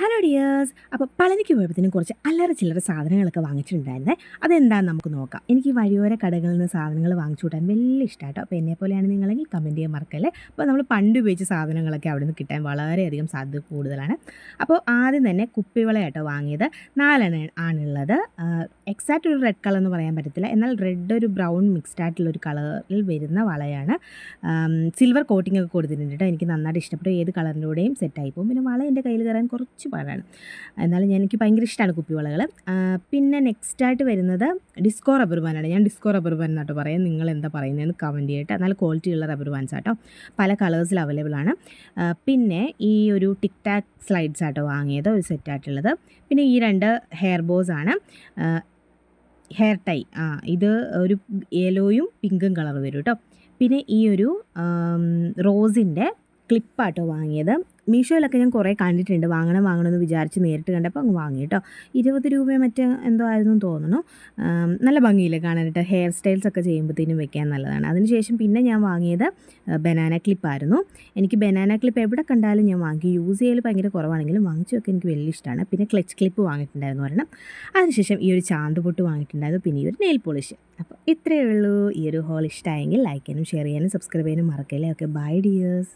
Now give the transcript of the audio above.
Hello dears അപ്പോൾ പളനിക്ക് പോയപ്പോഴത്തേനും കുറച്ച് അല്ലറ ചില്ലറ സാധനങ്ങളൊക്കെ വാങ്ങിച്ചിട്ടുണ്ടായിരുന്നേ. അതെന്താണെന്ന് നമുക്ക് നോക്കാം. എനിക്ക് വഴിയോര കടകളിൽ നിന്ന് സാധനങ്ങൾ വാങ്ങിച്ചു കൂട്ടാൻ വലിയ ഇഷ്ടമായിട്ടോ അപ്പോൾ എന്നെ പോലെയാണ് നിങ്ങളെങ്കിൽ കമന്റ് ചെയ്യാൻ മറക്കല്ലേ. അപ്പോൾ നമ്മൾ പണ്ട് ഉപയോഗിച്ച സാധനങ്ങളൊക്കെ അവിടെ നിന്ന് കിട്ടാൻ വളരെയധികം സാധ്യത കൂടുതലാണ്. അപ്പോൾ ആദ്യം തന്നെ കുപ്പിവളയാട്ടോ വാങ്ങിയത്. നാലെണ്ണ ആണുള്ളത്. എക്സാക്റ്റ് ഒരു റെഡ് കളർ എന്ന് പറയാൻ പറ്റത്തില്ല. എന്നാൽ റെഡ് ഒരു ബ്രൗൺ മിക്സ്ഡ് ആയിട്ടുള്ള ഒരു കളറിൽ വരുന്ന വളയാണ്. സിൽവർ കോട്ടിംഗ് ഒക്കെ കൊടുത്തിട്ടുണ്ട് കേട്ടോ. എനിക്ക് നന്നായിട്ട് ഇഷ്ടപ്പെട്ടു. ഏത് കളറിന്റെ കൂടെയും സെറ്റായി പോകും. പിന്നെ വള എന്റെ കയ്യിൽ കയറാൻ കുറച്ച് പാടാണ്. എന്നാലും ഞാൻ എനിക്ക് ഭയങ്കര ഇഷ്ടമാണ് കുപ്പിവളകൾ പിന്നെ നെക്സ്റ്റ് ആയിട്ട് വരുന്നത് ഡിസ്കോ റബ്ബർ ബാനാണ് ഞാൻ ഡിസ്കോ റബ്ബർ ബാൻ എന്നാട്ടോ പറയാം. നിങ്ങൾ എന്താ പറയുന്നതെന്ന് കമന്റ് ചെയ്യട്ടെ. നല്ല ക്വാളിറ്റിയുള്ള റബ്ബർ ബാൻസ് ആട്ടോ. പല കളേഴ്സിൽ അവൈലബിൾ ആണ്. പിന്നെ ഈ ഒരു ടിക് ടാക് സ്ലൈഡ്സ് ആട്ടോ വാങ്ങിയത് ഒരു സെറ്റായിട്ടുള്ളത് പിന്നെ ഈ രണ്ട് ഹെയർ ബോസ് ആണ്. ഹെയർ ടൈ ആ ഇത് ഒരു യെലോയും പിങ്കും കളർ വരും കേട്ടോ പിന്നെ ഈ ഒരു റോസിന്റെ ക്ലിപ്പാട്ടോ വാങ്ങിയത്. മീഷോയിലൊക്കെ ഞാൻ കുറേ കണ്ടിട്ടുണ്ട്. വാങ്ങണം വാങ്ങണം എന്ന് വിചാരിച്ച് നേരിട്ട് കണ്ടപ്പോൾ അങ്ങ് വാങ്ങി കേട്ടോ. ഇരുപത് രൂപയോ മറ്റേ എന്തോ ആയിരുന്നു തോന്നുന്നു. നല്ല ഭംഗിയില്ലേ കാണാനായിട്ട് ഹെയർ സ്റ്റൈൽസ് ഒക്കെ ചെയ്യുമ്പോഴത്തേനും വെക്കാൻ നല്ലതാണ്. അതിനുശേഷം പിന്നെ ഞാൻ വാങ്ങിയത് ബനാന ക്ലിപ്പായിരുന്നു എനിക്ക് ബനാന ക്ലിപ്പ് എവിടെ കണ്ടാലും ഞാൻ വാങ്ങി. യൂസ് ചെയ്യൽ ഭയങ്കര കുറവാണെങ്കിലും വാങ്ങിച്ചു വെക്കാൻ എനിക്ക് വലിയ ഇഷ്ടമാണ്. പിന്നെ ക്ലച്ച് ക്ലിപ്പ് വാങ്ങിയിട്ടുണ്ടായിരുന്നു ഒരെണ്ണം. അതിനുശേഷം ഈ ഒരു ചാന്ത് പൊട്ട് വാങ്ങിയിട്ടുണ്ടായിരുന്നു. പിന്നെ ഈ ഒരു നെയിൽ പോളിഷ് അപ്പോൾ ഇത്രയേ ഉള്ളൂ. ഈ ഒരു ഹോൾ ഇഷ്ടമായെങ്കിൽ ലൈക്ക് ചെയ്യാനും ഷെയർ ചെയ്യാനും സബ്സ്ക്രൈബ് ചെയ്യാനും മറക്കല്ലേ. Okay bye dears